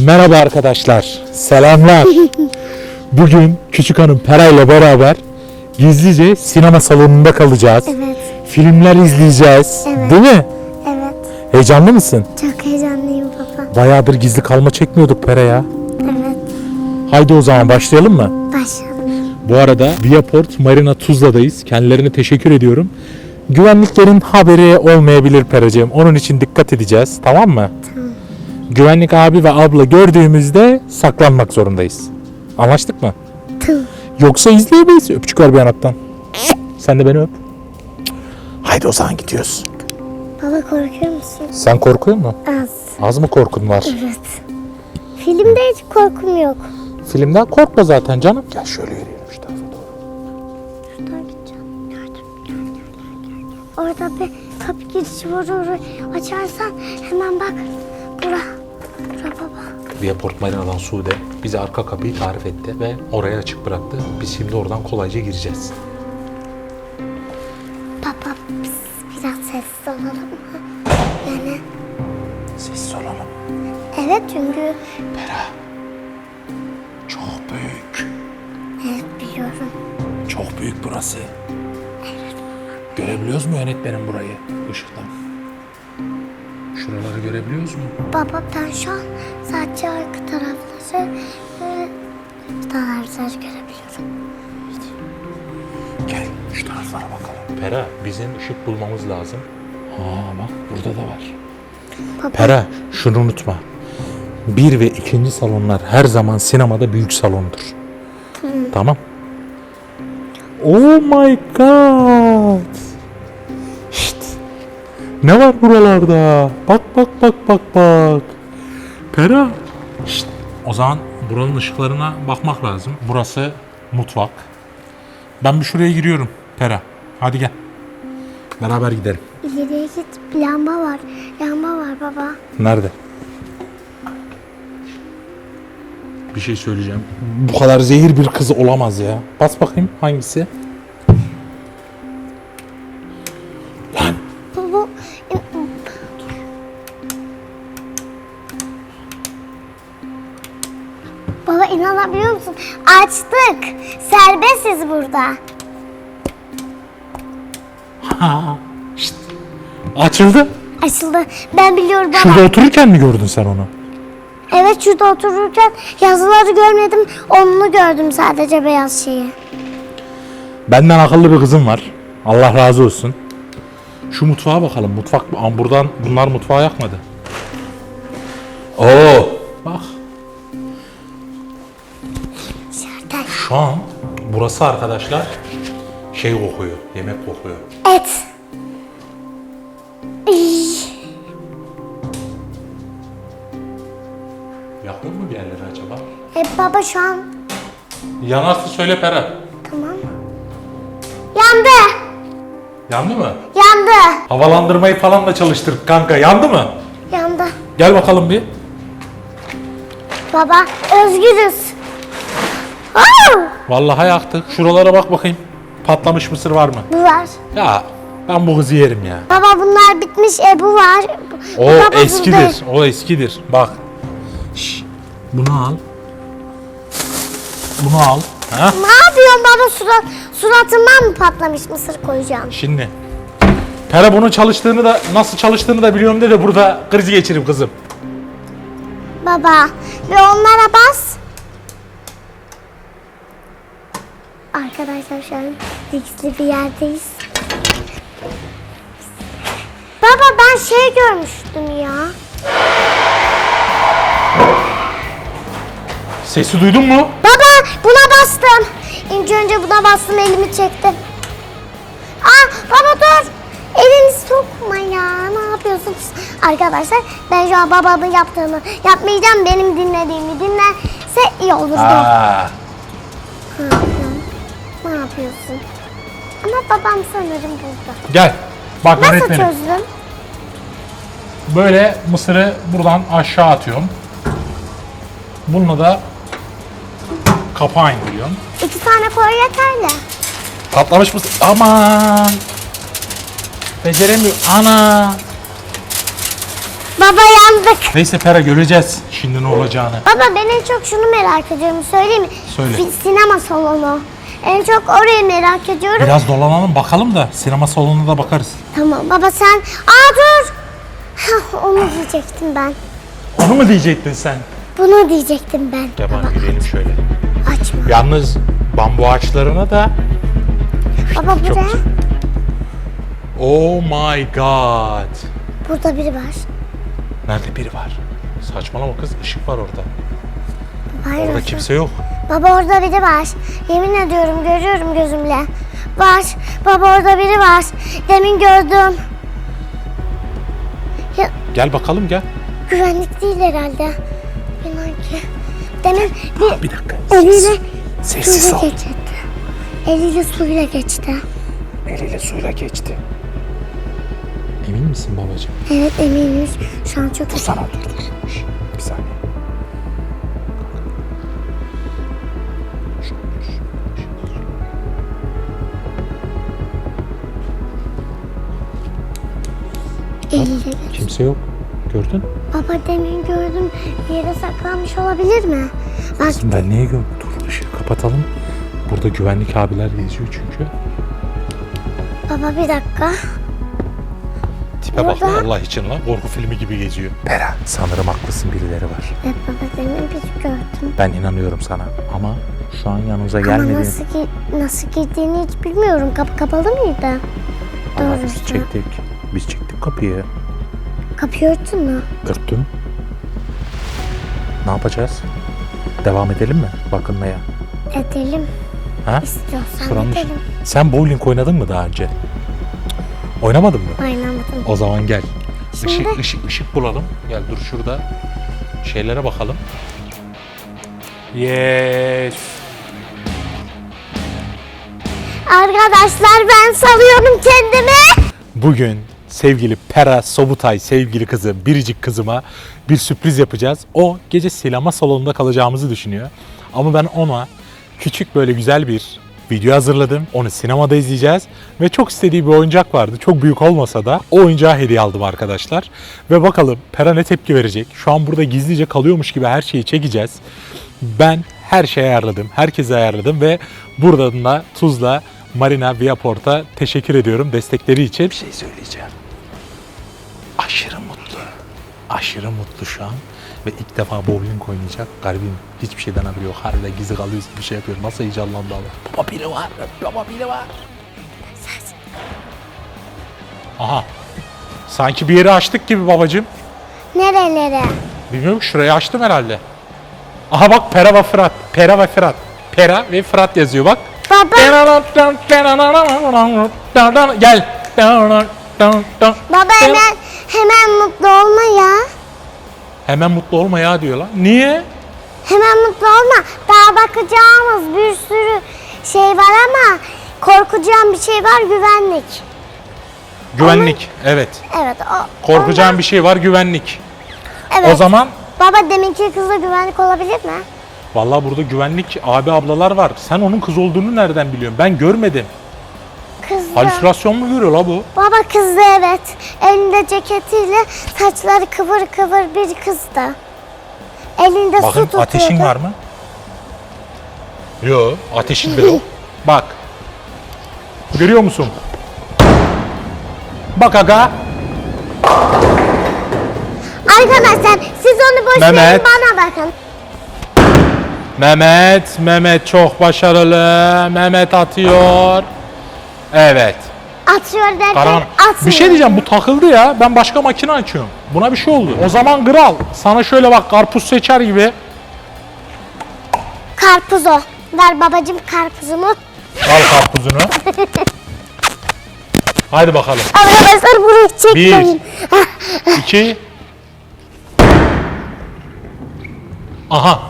Merhaba arkadaşlar, selamlar. Bugün küçük hanım Pera ile beraber gizlice sinema salonunda kalacağız. Evet, Filmler izleyeceğiz. Evet. Değil mi? evet. Heyecanlı mısın? Çok heyecanlıyım baba. Bayağıdır gizli kalma çekmiyorduk Pera ya. Evet, Haydi o zaman başlayalım mı? başlayalım. Bu arada Viaport Marina Tuzla'dayız. Kendilerine teşekkür ediyorum. Güvenliklerin haberi olmayabilir Peracığım. Onun için dikkat edeceğiz. Tamam mı? Tamam. Güvenlik abi ve abla gördüğümüzde saklanmak zorundayız. Anlaştık mı? Tamam. Yoksa izleyemeyiz. Öpücük ver bir yanaktan. Sen de beni öp. Haydi o zaman gidiyoruz. Baba korkuyor musun? Sen korkuyor mu? Az. Az mı korkun var? Evet. Filmde hiç korkum yok. Filmden korkma zaten canım. Gel şöyle yürüyelim şu tarafa doğru. Şuradan gideceğim. Gel, gel, gel, gel, gel. Orada bir kapı girişi var orayı açarsan hemen bak. Bura. Baba. Viaport Marina'dan Sude bize arka kapıyı tarif etti ve oraya açık bıraktı. Biz şimdi oradan kolayca gireceğiz. Baba biz biraz sessiz olalım mı? Yani Sessiz olalım. evet çünkü Pera. Çok büyük. evet biliyorum. Çok büyük burası. Görebiliyoruz mu yönetmenim burayı ışıktan? Şuraları görebiliyoruz mu? Baba ben şu an sadece arka tarafları ve tarafları görebiliyorum. Gel şu taraflara bakalım. Pera bizim ışık bulmamız lazım. Aa bak burada da var. Baba Pera şunu unutma. Bir ve ikinci salonlar her zaman sinemada büyük salondur. Tamam. Oh my god. Ne var buralarda? Bak bak bak bak bak. Pera. Şşt. O zaman buranın ışıklarına bakmak lazım. Burası mutfak. Ben bir şuraya giriyorum. Pera. Hadi gel. Beraber gidelim. ileriye git lamba var. Lamba var baba. Nerede? Bir şey söyleyeceğim. Bu kadar zehir bir kız olamaz ya. Bas bakayım hangisi? Baba inanabiliyor musun? Açtık. Serbestiz burada. şşt. Açıldı. Açıldı. Ben biliyorum baba. Şurada otururken mi gördün sen onu? Evet şurada otururken yazıları görmedim. Onu gördüm sadece beyaz şeyi. Benden akıllı bir kızım var. Allah razı olsun. Şu mutfağa bakalım. Mutfak buradan bunlar mutfağı yakmadı. Oo. Bak şu an burası arkadaşlar şey kokuyor. Yemek kokuyor. Et. Yakın mı bir yerleri acaba? E baba şu an Yanarsa söyle Pera. tamam. Yandı. Yandı mı? Yandı. Havalandırmayı falan da çalıştır kanka. Yandı mı? Yandı. Gel bakalım bir. Baba özgürüz. Vallahi yaktık. Şuralara bak bakayım. Patlamış mısır var mı? bu var. Ya ben bu kızı yerim ya. Baba bunlar bitmiş. E bu var. O Baba, eskidir. O eskidir. Bak. Şş, bunu al. Bunu al. Ha? Ne yapıyorsun baba surat, suratından mı patlamış mısır koyacağım? Şimdi. Pera bunun çalıştığını da nasıl çalıştığını da biliyorum de de burada kriz geçireyim kızım. Baba ve onlara bas. Arkadaşlar şu an riskli bir yerdeyiz. Baba ben şey görmüştüm ya. Sesi duydun mu? Baba buna bastım. İlk önce buna bastım elimi çektim. Aa baba dur. Elini sokma ya. Ne yapıyorsun? Arkadaşlar ben şu an babamın yaptığını yapmayacağım. Benim dinlediğimi dinlerse iyi olur. Aa, yapıyorsun? Ne yapıyorsun? Ama babam sanırım burada. gel. Bak Nasıl öğretmenim. çözdün? Böyle mısırı buradan aşağı atıyorum. Bununla da kapağı indiriyorum. İki tane koy yeterli. Patlamış mısır. Aman. Beceremiyor. Ana. Baba yandık. Neyse Pera göreceğiz şimdi ne olacağını. Baba ben en çok şunu merak ediyorum. Söyleyeyim mi? Söyle. Fi- Sinema salonu. En çok orayı merak ediyorum. Biraz dolanalım bakalım da sinema salonuna da bakarız. Tamam baba sen... Aa dur. Hah, onu diyecektim ben. Onu mu diyecektin sen? Bunu diyecektim ben. Gel bana yürüyelim şöyle. Açma. Yalnız bambu ağaçlarına da Baba bu ne? Oh my god. Burada biri var. Nerede biri var? Saçmalama kız ışık var orada. Hayır. Orada. kimse yok. Baba orada biri var. Yemin ediyorum görüyorum gözümle. Var. Baba orada biri var. Demin gördüm. Ya, Gel bakalım gel. güvenlik değil herhalde. İnan ki. Demin bir Bir dakika. eliyle Sessiz suyla ol. geçti. Eliyle suyla geçti. Eliyle suyla geçti. Emin misin babacığım? Evet eminim. Şu an çok Sana dur dur. Kimse yok. Gördün? Baba demin gördüm. Bir yere saklanmış olabilir mi? Bak Ben niye gördüm? Dur ışığı kapatalım. Burada güvenlik abiler geziyor çünkü. baba bir dakika. Tipe bak Burada. Allah için lan. Korku filmi gibi geziyor. Pera sanırım haklısın birileri var. Evet baba demin bir gördüm. Ben inanıyorum sana ama şu an yanımıza Ama gelmedi. nasıl, gi- nasıl girdiğini hiç bilmiyorum. Kapı kapalı mıydı? Ama biz Doğrusu. çektik. Biz çektik kapıyı. Kapıyı örttün mü? Örttüm. Ne yapacağız? Devam edelim mi bakınmaya? Edelim. Ha? İstiyorsan Şuranın- edelim. Sen bowling oynadın mı daha önce? Oynamadın mı? Oynamadım. O zaman gel. Şimdi- Işık ışık ışık bulalım. Gel dur şurada. Şeylere bakalım. Yes. Arkadaşlar ben salıyorum kendimi. Bugün sevgili Pera Sobutay sevgili kızı biricik kızıma bir sürpriz yapacağız. O gece sinema salonunda kalacağımızı düşünüyor. Ama ben ona küçük böyle güzel bir video hazırladım. Onu sinemada izleyeceğiz. Ve çok istediği bir oyuncak vardı. Çok büyük olmasa da o oyuncağı hediye aldım arkadaşlar. Ve bakalım Pera ne tepki verecek. Şu an burada gizlice kalıyormuş gibi her şeyi çekeceğiz. Ben her şeyi ayarladım. Herkese ayarladım ve buradan da Tuzla Marina Viaport'a teşekkür ediyorum destekleri için. Bir şey söyleyeceğim. Aşırı mutlu. Aşırı mutlu şu an. Ve ilk defa bowling oynayacak. Garibim hiçbir şeyden haberi yok. Harbiden gizli kalıyoruz gibi bir şey yapıyor. Nasıl heyecanlandı ama. Baba biri var. Baba biri var. Aha. Sanki bir yeri açtık gibi babacığım. Nerelere? Bilmiyorum şurayı açtım herhalde. Aha bak Pera ve Fırat. Pera ve Fırat. Pera ve Fırat yazıyor bak. Baba. Gel. Baba hemen hemen mutlu olma ya. Hemen mutlu olma ya diyor lan. Niye? Hemen mutlu olma. Daha bakacağımız bir sürü şey var ama korkacağım bir şey var güvenlik. Güvenlik. Evet. Evet o. Korkacağın ondan- bir şey var güvenlik. Evet. O zaman Baba deminki kızla güvenlik olabilir mi? Vallahi burada güvenlik abi ablalar var. Sen onun kız olduğunu nereden biliyorsun? Ben görmedim. Kızdı. Halüsinasyon mu görüyor la bu? Baba kızdı evet. Elinde ceketiyle saçları kıvır kıvır bir kızdı. Elinde su Bakın tutuyordu. ateşin var mı? Yok, ateşin de yok. Bak. Görüyor musun? Bak aga. Arkadaşlar siz onu boş verin Mehmet. bana bakın. Mehmet, Mehmet çok başarılı. Mehmet atıyor. Evet. Atıyor derken Karaman. atmıyor. Bir şey diyeceğim bu takıldı ya. Ben başka makine açıyorum. Buna bir şey oldu. O zaman kral sana şöyle bak karpuz seçer gibi. Karpuz o. Ver babacım karpuzumu. Al karpuzunu. Haydi bakalım. Arkadaşlar burayı çekmeyin. İki. Aha.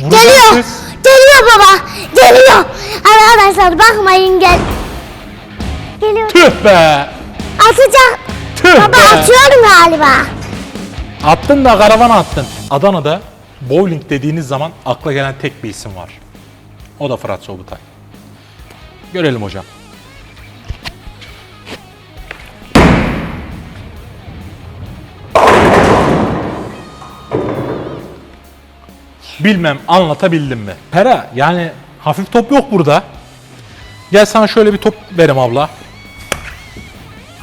Vuracak Geliyor. Geliyor baba. Geliyor. Arkadaşlar bakmayın gel. Geliyor. Tüh be. Atacak. Tüh Baba be. atıyorum galiba. Attın da karavana attın. Adana'da bowling dediğiniz zaman akla gelen tek bir isim var. O da Fırat Sobutay. Görelim hocam. Bilmem anlatabildim mi? Pera yani hafif top yok burada. Gel sana şöyle bir top verim abla.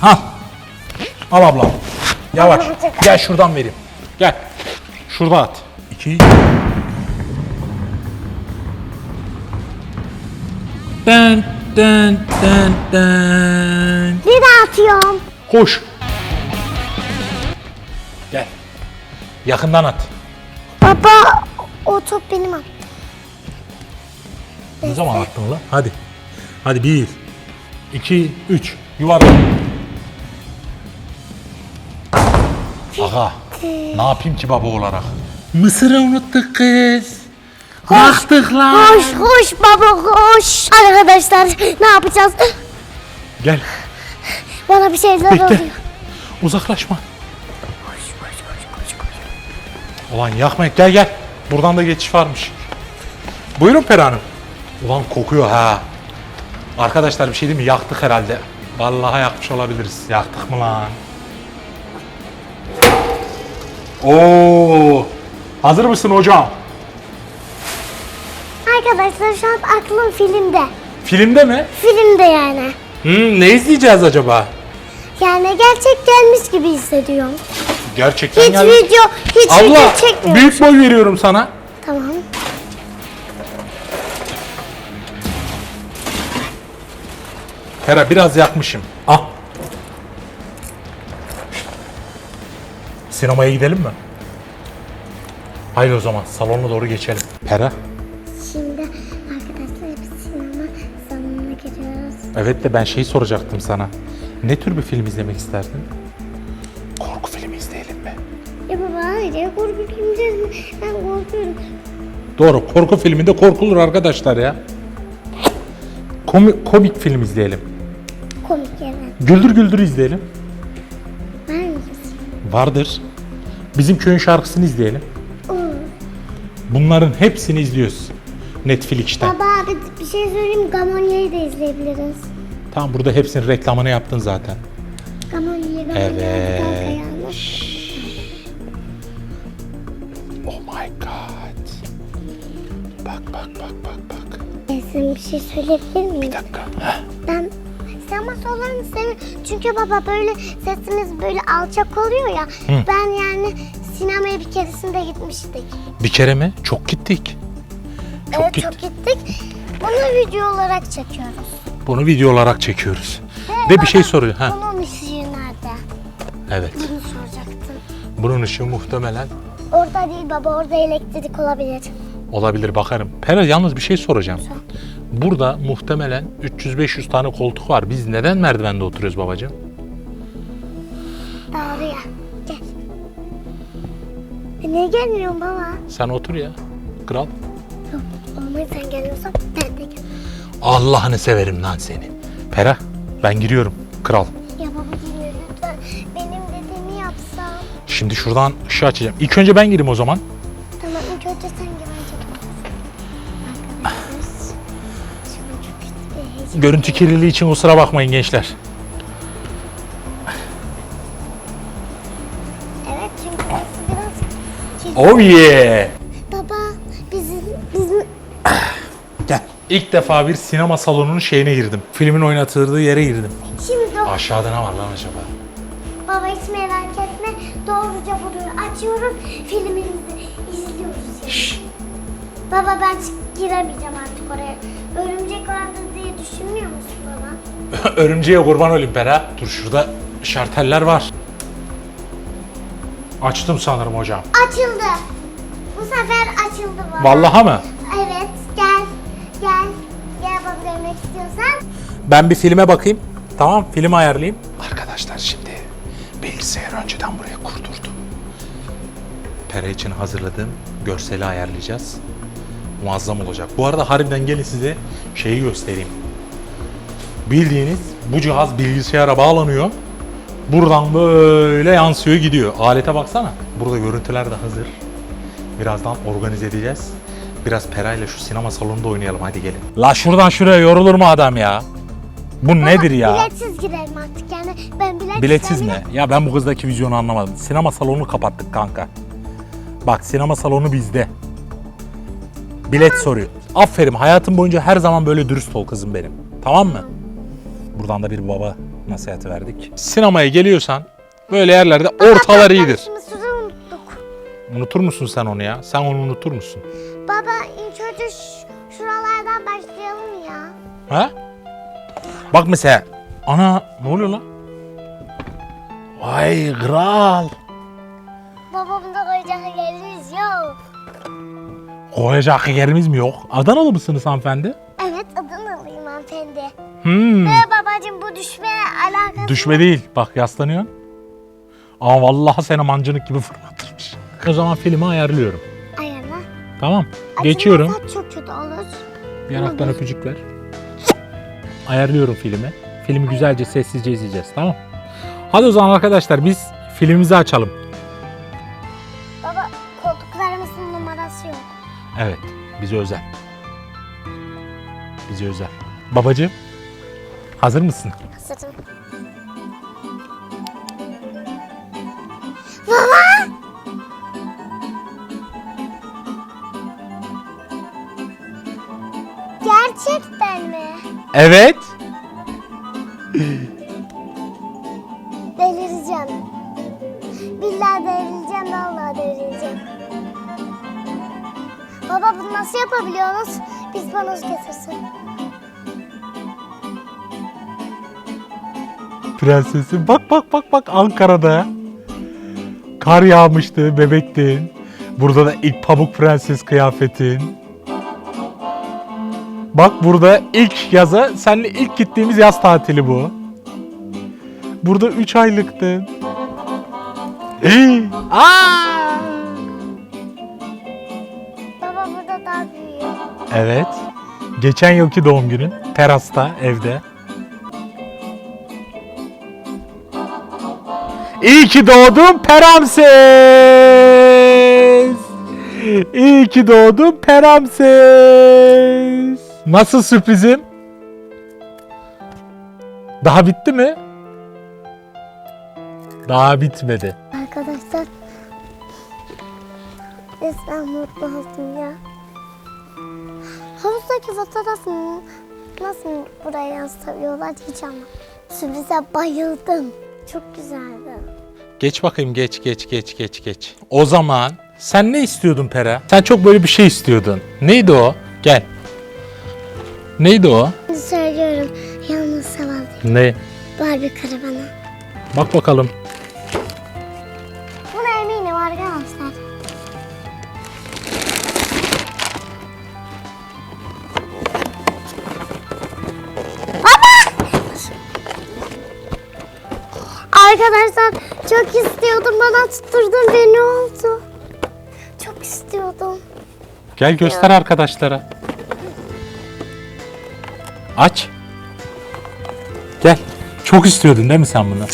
Ha. Al abla. Yavaş. Gel şuradan vereyim. Gel. Şurada at. İki. Den den den den. Bir daha atıyorum. Koş. Gel. Yakından at. Baba o top benim at. Ne zaman attın lan? Hadi. Hadi bir, iki, üç. Yuvarla. Aga. Ne yapayım ki baba olarak? Mısır'ı unuttuk kız. Baktık lan. Koş koş baba koş. Arkadaşlar ne yapacağız? Gel. Bana bir şeyler Bekle. oluyor. Uzaklaşma. Ulan yakma gel gel. Buradan da geçiş varmış. Buyurun Pera Hanım. Ulan kokuyor ha. Arkadaşlar bir şey değil mi? Yaktık herhalde. Vallahi yakmış olabiliriz. Yaktık mı lan? Oo! Hazır mısın hocam? Arkadaşlar şu an aklım filmde. Filmde mi? Filmde yani. Hmm, ne izleyeceğiz acaba? Yani gerçek gelmiş gibi hissediyorum. Gerçekten Hiç geldi. video, hiç video Abla çekmiyorum. büyük boy veriyorum sana. Tamam. Hera biraz yakmışım. Ah. Sinemaya gidelim mi? Haydi o zaman salona doğru geçelim. Hera? Şimdi arkadaşlar biz sinema salonuna giriyoruz. Evet de ben şeyi soracaktım sana. Ne tür bir film izlemek isterdin? Ya korku mi? Ben korkuyorum. Doğru korku filminde korkulur arkadaşlar ya. Komik, komik film izleyelim. Komik evet. Güldür güldür izleyelim. Var mı? Vardır. Bizim köyün şarkısını izleyelim. Olur. Bunların hepsini izliyoruz. Netflix'ten. Baba abi bir şey söyleyeyim Gamonya'yı da izleyebiliriz. Tamam burada hepsinin reklamını yaptın zaten. Gamonya'yı ben Evet. Bir şey söyleyebilir miyim? Bir dakika. Heh. Ben sinema salonunu seviyorum. Çünkü baba böyle sesimiz böyle alçak oluyor ya. Ben yani sinemaya bir keresinde gitmiştik. Bir kere mi? Çok gittik. Çok evet gittik. çok gittik. Bunu video olarak çekiyoruz. Bunu video olarak çekiyoruz. Hey Ve baba, bir şey soruyor. Ha. Bunun ışığı nerede? Evet. Bunu soracaktım. Bunun ışığı muhtemelen Orada değil baba orada elektrik olabilir. olabilir bakarım. Pera yalnız bir şey soracağım. Burada muhtemelen 300-500 tane koltuk var. Biz neden merdivende oturuyoruz babacığım? Doğruya. Gel. E, niye gelmiyorsun baba? Sen otur ya. Kral. Yok olmayı sen geliyorsan ben de gel. Allah'ını severim lan seni. Pera ben giriyorum. Kral. Ya baba geliyor lütfen. Benim dediğimi yapsam. Şimdi şuradan ışığı açacağım. İlk önce ben gireyim o zaman. Görüntü kirliliği için kusura bakmayın gençler. Evet çünkü burası biraz kirli. Oh yeah. Baba bizim bizim Gel. İlk defa bir sinema salonunun şeyine girdim. Filmin oynatıldığı yere girdim. şimdi o Aşağıda ne var lan acaba? baba hiç merak etme. Doğruca burayı açıyoruz. Filmimizi izliyoruz. Şşş. Baba ben çık- giremeyeceğim artık oraya. Örümcek vardı düşünmüyor musun baba? Örümceğe kurban olayım Pera. Dur şurada şarteller var. Açtım sanırım hocam. Açıldı. Bu sefer açıldı baba. Vallaha mı? Evet gel. Gel. Gel baba görmek istiyorsan. Ben bir filme bakayım. Tamam film ayarlayayım. Arkadaşlar şimdi bilgisayarı önceden buraya kurdurdum. Pera için hazırladığım görseli ayarlayacağız. Muazzam olacak. Bu arada harbiden gelin size şeyi göstereyim. Bildiğiniz bu cihaz bilgisayara bağlanıyor. Buradan böyle yansıyor gidiyor. Alete baksana. Burada görüntüler de hazır. Birazdan organize edeceğiz. Biraz Pera ile şu sinema salonunda oynayalım hadi gelin. La şuradan şuraya yorulur mu adam ya? Bu nedir ya? Biletsiz girelim artık yani. Ben biletsiz Biletsiz mi? Ya ben bu kızdaki vizyonu anlamadım. Sinema salonunu kapattık kanka. Bak sinema salonu bizde. Bilet soruyor. Aferin hayatım boyunca her zaman böyle dürüst ol kızım benim. Tamam mı? Buradan da bir baba nasihati verdik. Sinemaya geliyorsan böyle yerlerde ortalar iyidir. Unuttuk. Unutur musun sen onu ya? Sen onu unutur musun? Baba ilk önce ş- şuralardan başlayalım ya. Ha? Bak mesela. Ana ne oluyor lan? Vay kral. Babamda koyacak yerimiz yok. Koyacak yerimiz mi yok? Adanalı mısınız hanımefendi? Hmm. Ve babacığım bu düşme alakası Düşme değil. Bak yaslanıyorsun. Ama vallahi seni mancınık gibi fırlatırmış. O zaman filmi ayarlıyorum. ayarla. Tamam. Geçiyorum. Acımazsa çok kötü olur. Yanaktan öpücük ver. Ayarlıyorum filmi. Filmi güzelce sessizce izleyeceğiz tamam Hadi o zaman arkadaşlar biz filmimizi açalım. Baba koltuklarımızın numarası yok. Evet bize özel. Bize özel. Babacığım hazır mısın? Hazırım. Baba! Gerçekten mi? Evet. Delireceğim. Billahi delireceğim, vallahi delireceğim. Baba bunu nasıl yapabiliyorsunuz? Biz bana getirsin. Prensesim bak bak bak bak Ankara'da. Kar yağmıştı bebektin. Burada da ilk pamuk prenses kıyafetin. Bak burada ilk yaza, seninle ilk gittiğimiz yaz tatili bu. Burada 3 aylıktın. Hey! Aa! Baba burada daha büyüyor. Evet. Geçen yılki doğum günün terasta evde. İyi ki doğdun Peramses. İyi ki doğdun Peramses. Nasıl sürprizim? Daha bitti mi? Daha bitmedi. Arkadaşlar resmen mutlu oldum ya. Havuzdaki fotoğrafını nasıl buraya yansıtıyorlar diyeceğim. Sürprize bayıldım. Çok güzeldi. Geç bakayım geç geç geç geç geç. O zaman sen ne istiyordun Pera? Sen çok böyle bir şey istiyordun. Neydi o? Gel. Neydi o? Söylüyorum. Yalnız saval Ne? Barbie karavana. Bak bakalım. Arkadaşlar çok istiyordum bana tutturdun ve ne oldu? Çok istiyordum. Gel göster arkadaşlara. Aç. Gel. Çok istiyordun değil mi sen bunu?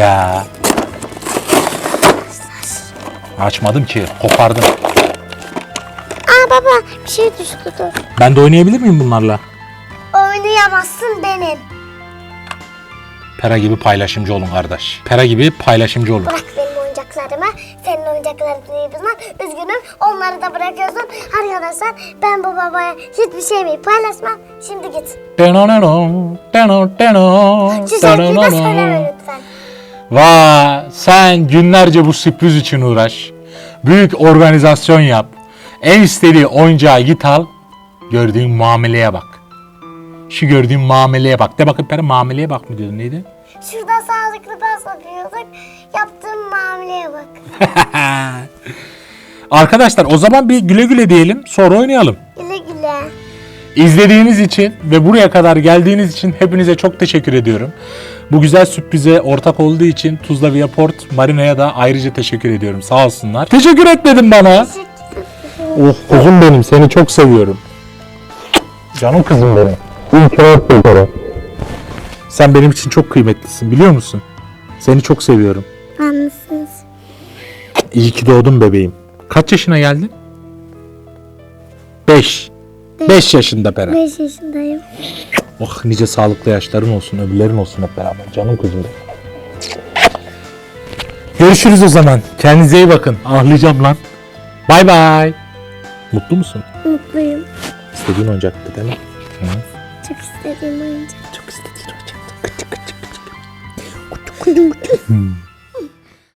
Ya. Açmadım ki. Kopardım. Aa baba bir şey düştü dur. Ben de oynayabilir miyim bunlarla? Oynayamazsın benim. Pera gibi paylaşımcı olun kardeş. Pera gibi paylaşımcı olun. Bırak benim oyuncaklarımı. Senin oyuncaklarını bunlar. Üzgünüm. Onları da bırakıyorsun. Arkadaşlar ben bu babaya hiçbir şeyimi paylaşmam. Şimdi git. Şu şarkıyı da söyleme lütfen. Vay sen günlerce bu sürpriz için uğraş. Büyük organizasyon yap. En istediği oyuncağı git al. Gördüğün muameleye bak. Şu gördüğün muameleye bak. De bakın pera muameleye bak mı diyordun neydi? Şurada sağlıklı pasta yapıyorduk. Yaptığım muameleye bak. Arkadaşlar o zaman bir güle güle diyelim sonra oynayalım. Güle güle. İzlediğiniz için ve buraya kadar geldiğiniz için hepinize çok teşekkür ediyorum. Bu güzel sürprize ortak olduğu için Tuzla Viaport Marina'ya da ayrıca teşekkür ediyorum. Sağ olsunlar. Teşekkür etmedin bana. Oh kuzum benim seni çok seviyorum. Canım kızım benim. Sen benim için çok kıymetlisin biliyor musun? Seni çok seviyorum. Anlısınız. İyi ki doğdun bebeğim. Kaç yaşına geldin? 5. 5 yaşında Pera. 5 yaşındayım. Oh nice sağlıklı yaşların olsun, öbürlerin olsun hep beraber. Canım kızım benim. Görüşürüz o zaman. Kendinize iyi bakın. Ahlayacağım lan. Bay bay. Mutlu musun? Mutluyum. İstediğin oyuncaktı değil mi? Hı? Çok istediğim oyuncak. Çok istediğin